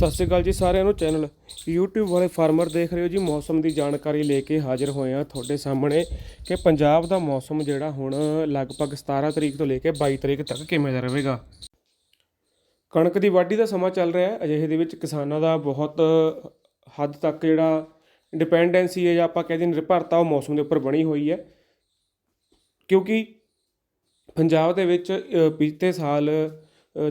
ਸਤਿ ਸ਼੍ਰੀ ਅਕਾਲ ਜੀ ਸਾਰਿਆਂ ਨੂੰ ਚੈਨਲ YouTube ਵਾਲੇ ਫਾਰਮਰ ਦੇਖ ਰਹੇ ਹੋ ਜੀ। ਮੌਸਮ ਦੀ ਜਾਣਕਾਰੀ ਲੈ ਕੇ ਹਾਜ਼ਰ ਹੋਏ ਹਾਂ ਤੁਹਾਡੇ ਸਾਹਮਣੇ ਕਿ ਪੰਜਾਬ ਦਾ ਮੌਸਮ ਜਿਹੜਾ ਹੁਣ ਲਗਭਗ 17 ਤਰੀਕ ਤੋਂ ਲੈ ਕੇ 22 ਤਰੀਕ ਤੱਕ ਕਿਵੇਂ ਦਾ ਰਹੇਗਾ। ਕਣਕ ਦੀ ਵਾਢੀ ਦਾ ਸਮਾਂ ਚੱਲ ਰਿਹਾ ਹੈ। ਅਜਿਹੇ ਦੇ ਵਿੱਚ ਕਿਸਾਨਾਂ ਦਾ ਬਹੁਤ ਹੱਦ ਤੱਕ ਜਿਹੜਾ ਡਿਪੈਂਡੈਂਸੀ ਹੈ ਜਾਂ ਆਪਾਂ ਕਹਿੰਦੇ ਨਿਰਭਰਤਾ ਉਹ ਮੌਸਮ ਦੇ ਉੱਪਰ ਬਣੀ ਹੋਈ ਹੈ। ਕਿਉਂਕਿ ਪੰਜਾਬ ਦੇ ਵਿੱਚ ਅ, ਸਾਲ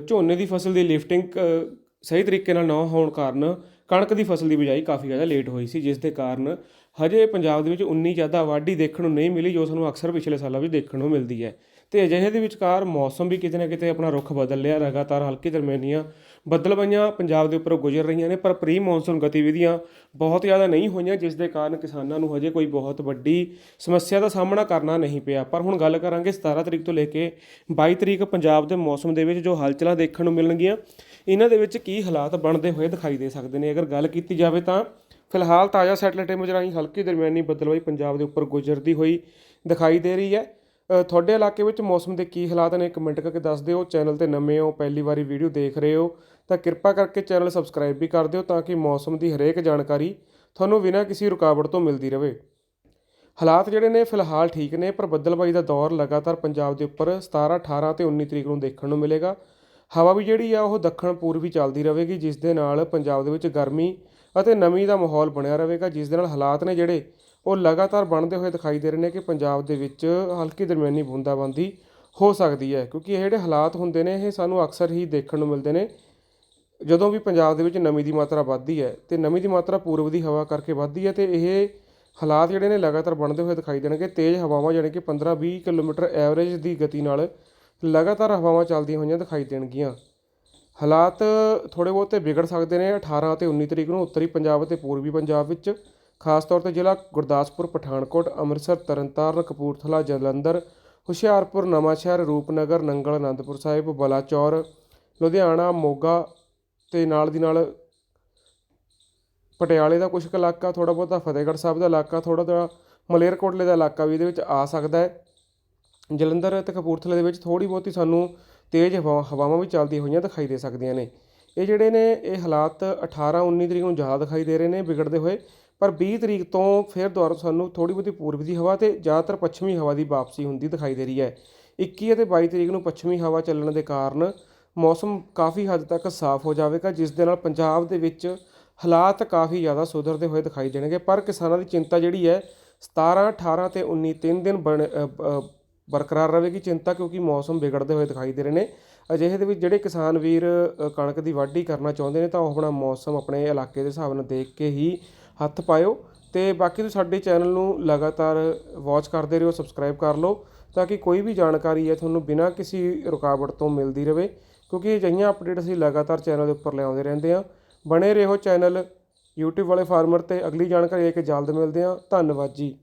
ਝੋਨੇ ਦੀ ਫਸਲ ਦੀ ਲਿਫਟਿੰਗ ਅ, ਸਹੀ ਤਰੀਕੇ ਨਾਲ ਨਾ ਹੋਣ ਕਾਰਨ ਕਣਕ ਦੀ ਫਸਲ ਦੀ ਬਿਜਾਈ ਕਾਫੀ ਜ਼ਿਆਦਾ ਲੇਟ ਹੋਈ ਸੀ, ਜਿਸ ਦੇ ਕਾਰਨ ਹਜੇ ਪੰਜਾਬ ਦੇ ਵਿੱਚ ਉਨੀ ਜ਼ਿਆਦਾ ਵਾਢੀ ਦੇਖਣ ਨੂੰ ਨਹੀਂ ਮਿਲੀ ਜੋ ਸਾਨੂੰ ਅਕਸਰ ਪਿਛਲੇ ਸਾਲਾਂ ਵਿੱਚ ਦੇਖਣ ਨੂੰ ਮਿਲਦੀ ਹੈ। ਤੇ ਅਜਿਹੇ ਦੇ ਵਿਚਕਾਰ ਮੌਸਮ ਵੀ ਕਿਤੇ ਨਾ ਕਿਤੇ ਆਪਣਾ ਰੁਖ ਬਦਲ ਲਿਆ। ਲਗਾਤਾਰ ਹਲਕੀ ਦਰਮਿਆਨੀਆਂ ਬਦਲਵਾਈਆਂ ਪੰਜਾਬ ਦੇ ਉੱਪਰੋਂ ਗੁਜ਼ਰ ਰਹੀਆਂ ਨੇ, ਪਰ ਪ੍ਰੀ ਮੌਨਸੂਨ ਗਤੀਵਿਧੀਆਂ ਬਹੁਤ ਜ਼ਿਆਦਾ ਨਹੀਂ ਹੋਈਆਂ, ਜਿਸ ਦੇ ਕਾਰਨ ਕਿਸਾਨਾਂ ਨੂੰ ਹਜੇ ਕੋਈ ਬਹੁਤ ਵੱਡੀ ਸਮੱਸਿਆ ਦਾ ਸਾਹਮਣਾ ਕਰਨਾ ਨਹੀਂ ਪਿਆ। ਪਰ ਹੁਣ ਗੱਲ ਕਰਾਂਗੇ 17 ਤਰੀਕ ਤੋਂ ਲੈ ਕੇ 22 ਤਰੀਕ ਪੰਜਾਬ ਦੇ ਮੌਸਮ ਦੇ ਵਿੱਚ ਜੋ ਹਲਚਲਾਂ ਦੇਖਣ ਨੂੰ ਮਿਲਣਗੀਆਂ, ਇਹਨਾਂ ਦੇ ਵਿੱਚ ਕੀ ਹਾਲਾਤ ਬਣਦੇ ਹੋਏ ਦਿਖਾਈ ਦੇ ਸਕਦੇ ਨੇ? ਅਗਰ ਗੱਲ ਕੀਤੀ ਜਾਵੇ ਤਾਂ ਫਿਲਹਾਲ ਤਾਜ਼ਾ ਸੈਟਲਾਈਟ ਇਮੇਜ ਰਾਹੀਂ ਹਲਕੀ ਦਰਮਿਆਨੀ ਬੱਦਲਵਾਈ ਪੰਜਾਬ ਦੇ ਉੱਪਰ ਗੁਜ਼ਰਦੀ ਹੋਈ ਦਿਖਾਈ ਦੇ ਰਹੀ ਹੈ। ਤੁਹਾਡੇ ਇਲਾਕੇ ਵਿੱਚ ਮੌਸਮ ਦੇ ਕੀ ਹਾਲਾਤ ਨੇ ਕਮੈਂਟ ਕਰਕੇ ਦੱਸ ਦਿਓ। ਚੈਨਲ ਤੇ ਨਵੇਂ ਹੋ, ਪਹਿਲੀ ਵਾਰੀ ਵੀਡੀਓ ਦੇਖ ਰਹੇ ਹੋ, ਤਾਂ ਕਿਰਪਾ ਕਰਕੇ ਚੈਨਲ ਸਬਸਕ੍ਰਾਈਬ ਵੀ ਕਰ ਦਿਓ ਤਾਂ ਕਿ ਮੌਸਮ ਦੀ ਹਰੇਕ ਜਾਣਕਾਰੀ ਤੁਹਾਨੂੰ ਬਿਨਾਂ ਕਿਸੇ ਰੁਕਾਵਟ ਤੋਂ ਮਿਲਦੀ ਰਹੇ ਹਾਲਾਤ ਜਿਹੜੇ ਨੇ, ਫਿਲਹਾਲ ਠੀਕ ਨੇ, ਪਰ ਬੱਦਲਬਾਈ ਦਾ ਦੌਰ ਲਗਾਤਾਰ ਪੰਜਾਬ ਦੇ ਉੱਪਰ 17 18 ਤੇ 19 ਤਰੀਕ ਨੂੰ ਦੇਖਣ ਨੂੰ ਮਿਲੇਗਾ। ਹਵਾ ਵੀ ਜਿਹੜੀ ਆ, ਉਹ ਦੱਖਣ ਪੂਰਬੀ ਚੱਲਦੀ ਰਹੇਗੀ ਜਿਸ ਦੇ ਨਾਲ ਪੰਜਾਬ ਦੇ ਵਿੱਚ ਗਰਮੀ ਅਤੇ ਨਮੀ ਦਾ ਮਾਹੌਲ ਬਣਿਆ ਰਹੇਗਾ, ਜਿਸ ਦੇ ਨਾਲ ਹਾਲਾਤ ਨੇ ਜਿਹੜੇ ਉਹ ਲਗਾਤਾਰ ਬਣਦੇ ਹੋਏ ਦਿਖਾਈ ਦੇ ਰਹੇ ਨੇ ਕਿ ਪੰਜਾਬ ਦੇ ਵਿੱਚ ਹਲਕੀ ਦਰਮਿਆਨੀ ਬੂੰਦਾਬਾਂਦੀ ਹੋ ਸਕਦੀ ਹੈ। ਕਿਉਂਕਿ ਇਹ ਜਿਹੜੇ ਹਾਲਾਤ ਹੁੰਦੇ ਨੇ, ਇਹ ਸਾਨੂੰ ਅਕਸਰ ਹੀ ਦੇਖਣ ਨੂੰ ਮਿਲਦੇ ਨੇ। ਜਦੋਂ ਵੀ ਪੰਜਾਬ ਦੇ ਵਿੱਚ ਨਮੀ ਦੀ ਮਾਤਰਾ ਵੱਧਦੀ ਹੈ, ਤੇ ਨਮੀ ਦੀ ਮਾਤਰਾ ਪੂਰਬ ਦੀ ਹਵਾ ਕਰਕੇ ਵੱਧਦੀ ਹੈ, ਤੇ ਇਹ ਹਾਲਾਤ ਜਿਹੜੇ ਨੇ ਲਗਾਤਾਰ ਬਣਦੇ ਹੋਏ ਦਿਖਾਈ ਦੇਣਗੇ। ਤੇਜ਼ ਹਵਾਵਾਂ ਜਾਣੀ ਕਿ 15-20 ਕਿਲੋਮੀਟਰ ਐਵਰੇਜ ਦੀ ਗਤੀ ਨਾਲ ਲਗਾਤਾਰ ਹਵਾਵਾਂ ਚੱਲਦੀਆਂ ਹੋਈਆਂ ਦਿਖਾਈ ਦੇਣਗੀਆਂ। ਹਾਲਾਤ ਥੋੜ੍ਹੇ ਬਹੁਤੇ ਵਿਗੜ ਸਕਦੇ ਨੇ। 18 ਅਤੇ 19 ਤਰੀਕ ਨੂੰ ਉੱਤਰੀ ਪੰਜਾਬ ਅਤੇ ਪੂਰਬੀ ਪੰਜਾਬ ਵਿੱਚ ਖਾਸ ਤੌਰ ਤੇ ਜ਼ਿਲ੍ਹਾ ਗੁਰਦਾਸਪੁਰ, ਪਠਾਨਕੋਟ, ਅੰਮ੍ਰਿਤਸਰ, ਤਰਨਤਾਰਨ, ਕਪੂਰਥਲਾ, ਜਲੰਧਰ, ਹੁਸ਼ਿਆਰਪੁਰ, ਨਵਾਂਸ਼ਹਿਰ, ਰੂਪਨਗਰ, ਨੰਗਲ, ਅਨੰਦਪੁਰ ਸਾਹਿਬ, ਬਲਾਚੌਰ, ਲੁਧਿਆਣਾ, ਮੋਗਾ ਤੇ ਨਾਲ ਦੀ ਨਾਲ ਪਟਿਆਲੇ ਦਾ ਕੁਝ ਕੁ ਇਲਾਕਾ ਥੋੜਾ ਬਹੁਤਾ ਫਤਿਹਗੜ੍ਹ ਸਾਹਿਬ ਦਾ ਇਲਾਕਾ ਥੋੜਾ ਜਿਹਾ ਮਲੇਰਕੋਟਲੇ ਦਾ ਇਲਾਕਾ ਵੀ ਇਹਦੇ ਵਿੱਚ ਆ ਸਕਦਾ ਹੈ। ਜਲੰਧਰ ਅਤੇ ਕਪੂਰਥਲੇ ਦੇ ਵਿੱਚ ਥੋੜ੍ਹੀ ਬਹੁਤੀ ਸਾਨੂੰ ਤੇਜ਼ ਹਵਾ, ਹਵਾਵਾਂ ਵੀ ਚੱਲਦੀਆਂ ਹੋਈਆਂ ਦਿਖਾਈ ਦੇ ਸਕਦੀਆਂ ਨੇ। ਇਹ ਜਿਹੜੇ ਨੇ, ਇਹ ਹਾਲਾਤ 18 19 ਤਰੀਕ ਨੂੰ ਜ਼ਿਆਦਾ ਦਿਖਾਈ ਦੇ ਰਹੇ ਨੇ, ਵਿਗੜਦੇ ਹੋਏ। ਪਰ 20 ਤਰੀਕ ਤੋਂ ਫਿਰ ਦੁਬਾਰਾ ਸਾਨੂੰ ਥੋੜ੍ਹੀ ਬਹੁਤੀ ਪੂਰਬ ਦੀ ਹਵਾ ਤੇ ਜ਼ਿਆਦਾਤਰ ਪੱਛਮੀ ਹਵਾ ਦੀ ਵਾਪਸੀ ਹੁੰਦੀ ਦਿਖਾਈ ਦੇ ਰਹੀ ਹੈ। 21 ਅਤੇ 22 ਤਰੀਕ ਨੂੰ ਪੱਛਮੀ ਹਵਾ ਚੱਲਣ ਦੇ ਕਾਰਨ ਮੌਸਮ ਕਾਫੀ ਹੱਦ ਤੱਕ ਸਾਫ਼ ਹੋ ਜਾਵੇਗਾ, ਜਿਸ ਦੇ ਨਾਲ ਪੰਜਾਬ ਦੇ ਵਿੱਚ ਹਾਲਾਤ ਕਾਫੀ ਜ਼ਿਆਦਾ ਸੁਧਰਦੇ ਹੋਏ ਦਿਖਾਈ ਦੇਣਗੇ। ਪਰ ਕਿਸਾਨਾਂ ਦੀ ਚਿੰਤਾ ਜਿਹੜੀ ਹੈ 17 18 ਤੇ 19 ਤਿੰਨ ਦਿਨ ਬਣ ਬਰਕਰਾਰ ਰਹੇਗੀ ਚਿੰਤਾ ਕਿਉਂਕਿ ਮੌਸਮ ਵਿਗੜਦੇ ਹੋਏ ਦਿਖਾਈ ਦੇ ਰਹੇ ਨੇ। ਅਜਿਹੇ ਦੇ ਵਿੱਚ ਜਿਹੜੇ ਕਿਸਾਨ ਵੀਰ ਕਣਕ ਦੀ ਵਾਢੀ ਕਰਨਾ ਚਾਹੁੰਦੇ ਨੇ ਤਾਂ ਉਹ ਆਪਣਾ ਮੌਸਮ ਆਪਣੇ ਇਲਾਕੇ ਦੇ ਹਿਸਾਬ ਨਾਲ ਦੇਖ ਕੇ ਹੀ ਹੱਥ ਪਾਇਓ। ਤੇ ਬਾਕੀ ਤੁਸੀਂ ਸਾਡੇ ਚੈਨਲ ਨੂੰ ਲਗਾਤਾਰ ਵਾਚ ਕਰਦੇ ਰਹੋ ਸਬਸਕ੍ਰਾਈਬ ਕਰ ਲਓ ਤਾਂ ਕਿ ਕੋਈ ਵੀ ਜਾਣਕਾਰੀ ਹੈ ਤੁਹਾਨੂੰ ਬਿਨਾਂ ਕਿਸੇ ਰੁਕਾਵਟ ਤੋਂ ਮਿਲਦੀ ਰਹੇ ਕਿਉਂਕਿ ਅਜਿਹੀਆਂ ਅਪਡੇਟ ਅਸੀਂ ਲਗਾਤਾਰ ਚੈਨਲ ਦੇ ਉੱਪਰ ਲਿਆਉਂਦੇ ਰਹਿੰਦੇ ਹਾਂ। ਬਣੇ ਰਹੋ ਚੈਨਲ YouTube ਵਾਲੇ ਫਾਰਮਰ ਤੇ ਅਗਲੀ ਜਾਣਕਾਰੀ ਲੈ ਕੇ ਜਲਦ ਮਿਲਦੇ ਹਾਂ। ਧੰਨਵਾਦ ਜੀ।